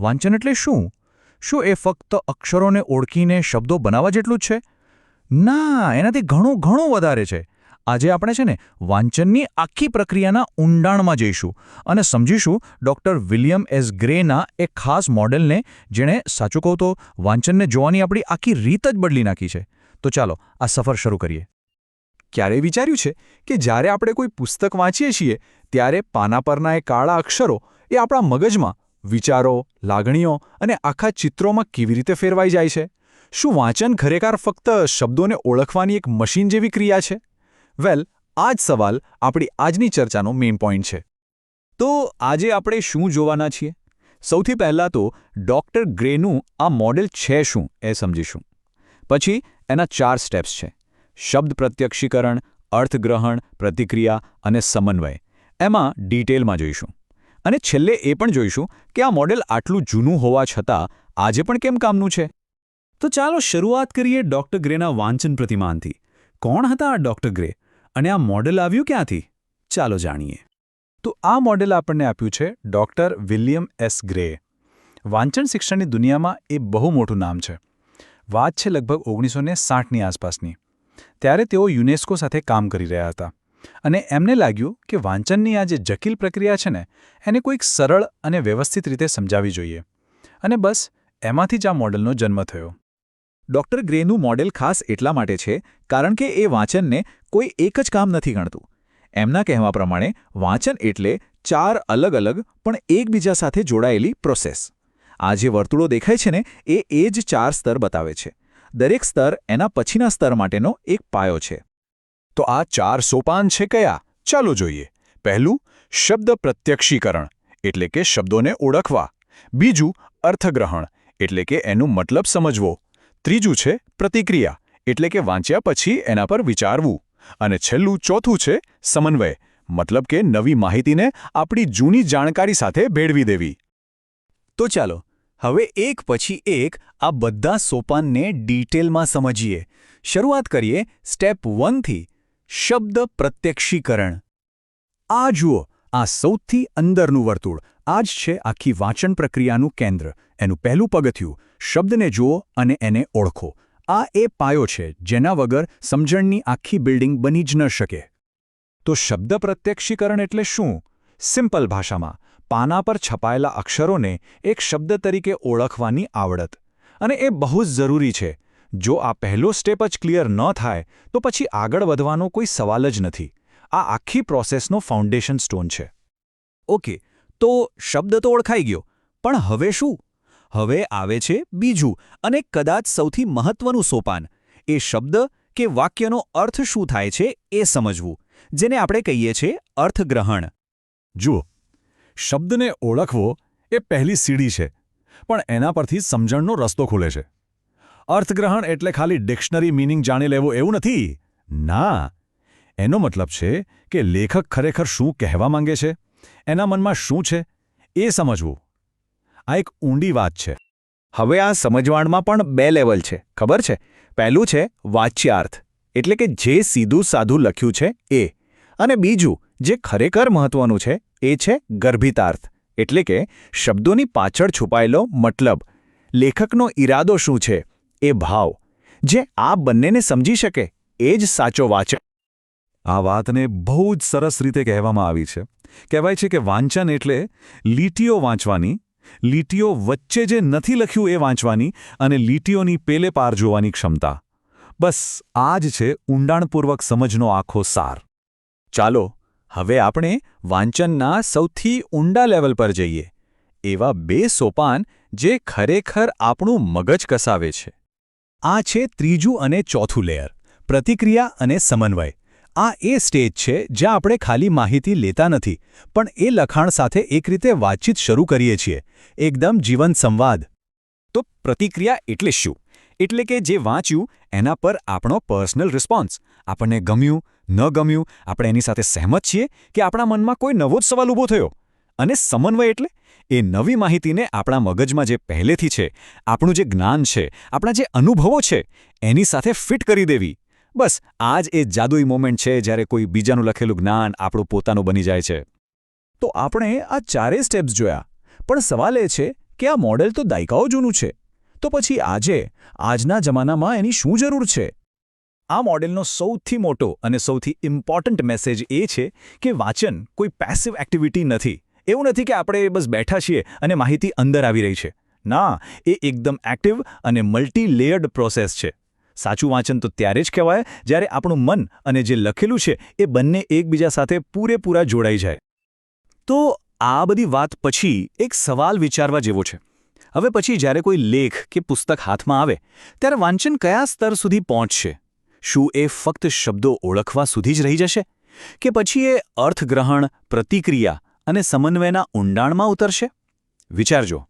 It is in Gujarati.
વાંચન એટલે શું? શું એ ફક્ત અક્ષરોને ઓળખીને શબ્દો બનાવવા જેટલું જ છે? ના, એનાથી ઘણું ઘણું વધારે છે. આજે આપણે છે ને વાંચનની આખી પ્રક્રિયાના ઊંડાણમાં જઈશું અને સમજીશું ડૉક્ટર વિલિયમ એસ ગ્રેના એક ખાસ મોડેલને જેણે, સાચું કહું તો, વાંચનને જોવાની આપણી આખી રીત જ બદલી નાખી છે. તો ચાલો, આ સફર શરૂ કરીએ. ક્યારેય વિચાર્યું છે કે જ્યારે આપણે કોઈ પુસ્તક વાંચીએ છીએ, ત્યારે પાના પરના એ કાળા અક્ષરો એ આપણા મગજમાં વિચારો, લાગણીઓ અને આખા ચિત્રોમાં કેવી રીતે ફેરવાઈ જાય છે? શું વાંચન ખરેખર ફક્ત શબ્દોને ઓળખવાની એક મશીન જેવી ક્રિયા છે? વેલ, આ જ સવાલ આપણી આજની ચર્ચાનો મેઇન પોઈન્ટ છે. તો આજે આપણે શું જોવાના છીએ? સૌથી પહેલાં તો ડૉક્ટર ગ્રેનું આ મોડેલ છે શું એ સમજીશું. પછી એના ચાર સ્ટેપ્સ છે. શબ્દ પ્રત્યક્ષીકરણ, અર્થગ્રહણ, પ્રતિક્રિયા અને સમન્વય. એમાં ડિટેલમાં જોઈશું. અને છેલ્લે એ પણ જોઈશું કે આ મોડેલ આટલું જૂનું હોવા છતાં આજે પણ કેમ કામનું છે. તો ચાલો શરૂઆત કરીએ ડૉક્ટર ગ્રેના વાંચન પ્રતિમાનથી. કોણ હતા આ ડોક્ટર ગ્રે? અને આ મોડેલ આવ્યું ક્યાંથી? ચાલો જાણીએ. તો આ મોડેલ આપણને આપ્યું છે ડૉક્ટર વિલિયમ એસ ગ્રે. વાંચન શિક્ષણની દુનિયામાં એ બહુ મોટું નામ છે. વાત છે લગભગ ઓગણીસો ને સાઠની આસપાસની. ત્યારે તેઓ યુનેસ્કો સાથે કામ કરી રહ્યા હતા. અને એમને લાગ્યું કે વાંચનની આ જે જટિલ પ્રક્રિયા છે ને, એને કોઈક સરળ અને વ્યવસ્થિત રીતે સમજાવી જોઈએ. અને બસ, એમાંથી જ આ મોડલનો જન્મ થયો. ડૉક્ટર ગ્રેનું મોડેલ ખાસ એટલા માટે છે, કારણ કે એ વાંચનને કોઈ એક જ કામ નથી ગણતું. એમના કહેવા પ્રમાણે, વાંચન એટલે ચાર અલગ અલગ, પણ એકબીજા સાથે જોડાયેલી પ્રોસેસ આ જે વર્તુળો દેખાય છે ને, એ એ જ ચાર સ્તર બતાવે છે. દરેક સ્તર એના પછીના સ્તર માટેનો એક પાયો છે. તો આ ચાર સોપાન છે કયા? ચાલો જોઈએ. પહેલું, શબ્દ પ્રત્યક્ષીકરણ, એટલે કે શબ્દોને ઓળખવા. બીજું, અર્થગ્રહણ, એટલે કે એનું મતલબ સમજવો. ત્રીજું છે, પ્રતિક્રિયા, એટલે કે વાંચ્યા પછી એના પર વિચારવું. અને છેલ્લું, ચોથું છે, સમન્વય, મતલબ કે નવી માહિતીને આપણી જૂની જાણકારી સાથે ભેળવી દેવી. તો ચાલો, હવે એક પછી એક આ બધા સોપાનને ડિટેલમાં સમજીએ. શરૂઆત કરીએ સ્ટેપ વનથી. શબ્દ પ્રત્યક્ષીકરણ. આ જુઓ, આ સૌથી અંદરનું વર્તુળ. આ જ છે આખી વાંચન પ્રક્રિયાનું કેન્દ્ર. એનું પહેલું પગથિયું, શબ્દને જુઓ અને એને ઓળખો. આ એ પાયો છે જેના વગર સમજણની આખી બિલ્ડિંગ બની જ ન શકે. તો શબ્દ પ્રત્યક્ષીકરણ એટલે શું? સિમ્પલ ભાષામાં, પાના પર છપાયેલા અક્ષરોને એક શબ્દ તરીકે ઓળખવાની આવડત. અને એ બહુ જ જરૂરી છે. જો આ પહેલો સ્ટેપ જ ક્લિયર ન થાય, તો પછી આગળ વધવાનો કોઈ સવાલ જ નથી. આ આખી પ્રોસેસનો ફાઉન્ડેશન સ્ટોન છે. ઓકે, તો શબ્દ તો ઓળખાઈ ગયો, પણ હવે શું? હવે આવે છે બીજું, અને કદાચ સૌથી મહત્વનું સોપાન. એ શબ્દ કે વાક્યનો અર્થ શું થાય છે એ સમજવું, જેને આપણે કહીએ છીએ અર્થગ્રહણ. જુઓ, શબ્દને ઓળખવો એ પહેલી સીડી છે, પણ એના પરથી સમજણનો રસ્તો ખુલે છે. અર્થગ્રહણ એટલે ખાલી ડિક્શનરી મિનિંગ જાણી લેવું એવું નથી. ના, એનો મતલબ છે કે લેખક ખરેખર શું કહેવા માંગે છે, એના મનમાં શું છે, એ સમજવું. આ એક ઊંડી વાત છે. હવે આ સમજવાણમાં પણ બે લેવલ છે, ખબર છે? પહેલું છે વાચ્યાર્થ, એટલે કે જે સીધું સાધું લખ્યું છે એ. અને બીજું, જે ખરેખર મહત્વનું છે, એ છે ગર્ભિતાર્થ, એટલે કે શબ્દોની પાછળ છુપાયેલો મતલબ. લેખકનો ઈરાદો શું છે? એ ભાવ જે આ બંનેને સમજી શકે, એ જ સાચો વાચક. આ વાતને બહુ જ સરસ રીતે કહેવામાં આવી છે. કહેવાય છે કે વાંચન એટલે લીટીઓ વાંચવાની, લીટીઓ વચ્ચે જે નથી લખ્યું એ વાંચવાની અને લીટીઓની પેલે પાર જોવાની ક્ષમતા. બસ આ જ છે ઊંડાણપૂર્વક સમજનો આખો સાર. ચાલો, હવે આપણે વાંચનના સૌથી ઊંડા લેવલ પર જઈએ. એવા બે સોપાન જે ખરેખર આપણું મગજ કસાવે છે. આ છે ત્રીજું અને ચોથું લેયર, પ્રતિક્રિયા અને સમન્વય. આ એ સ્ટેજ છે જ્યાં આપણે ખાલી માહિતી લેતા નથી, પણ એ લખાણ સાથે એક રીતે વાતચીત શરૂ કરીએ છીએ. એકદમ જીવન સંવાદ. તો પ્રતિક્રિયા એટલે શું? એટલે કે જે વાંચ્યું, એના પર આપણો પર્સનલ રિસ્પોન્સ. આપણને ગમ્યું, ન ગમ્યું, આપણે એની સાથે સહેમત છીએ કે આપણા મનમાં કોઈ નવો જ સવાલ ઊભો થયો. અને સમન્વય એટલે? એ નવી માહિતીને આપણા મગજમાં જે પહેલેથી છે, આપણું જે જ્ઞાન છે, આપણા જે અનુભવો છે, એની સાથે ફિટ કરી દેવી. બસ, આ જ એ જાદુઈ મોમેન્ટ છે જ્યારે કોઈ બીજાનું લખેલું જ્ઞાન આપણું પોતાનું બની જાય છે. તો આપણે આ ચારેય સ્ટેપ્સ જોયા. પણ સવાલ એ છે કે આ મોડેલ તો દાયકાઓ જૂનું છે. તો પછી આજે, આજના જમાનામાં એની શું જરૂર છે? આ મોડેલનો સૌથી મોટો અને સૌથી ઇમ્પોર્ટન્ટ મેસેજ એ છે કે વાંચન કોઈ પેસિવ એક્ટિવિટી નથી. એવું નથી કે આપણે બસ બેઠા છીએ અને માહિતી અંદર આવી રહી છે. ના, એ એકદમ એક્ટિવ અને મલ્ટી લેયર્ડ પ્રોસેસ છે. સાચું વાંચન તો ત્યારે જ કહેવાય જ્યારે આપણું મન અને જે લખેલું છે એ બંને એકબીજા સાથે પૂરેપૂરા જોડાઈ જાય. તો આ બધી વાત પછી એક સવાલ વિચારવા જેવો છે. હવે પછી જ્યારે કોઈ લેખ કે પુસ્તક હાથમાં આવે, ત્યારે વાંચન કયા સ્તર સુધી પહોંચશે? શું એ ફક્ત શબ્દો ઓળખવા સુધી જ રહી જશે? કે પછી એ અર્થગ્રહણ, પ્રતિક્રિયા અને સમન્વયના ઊંડાણમાં ઉતરશે? વિચારજો.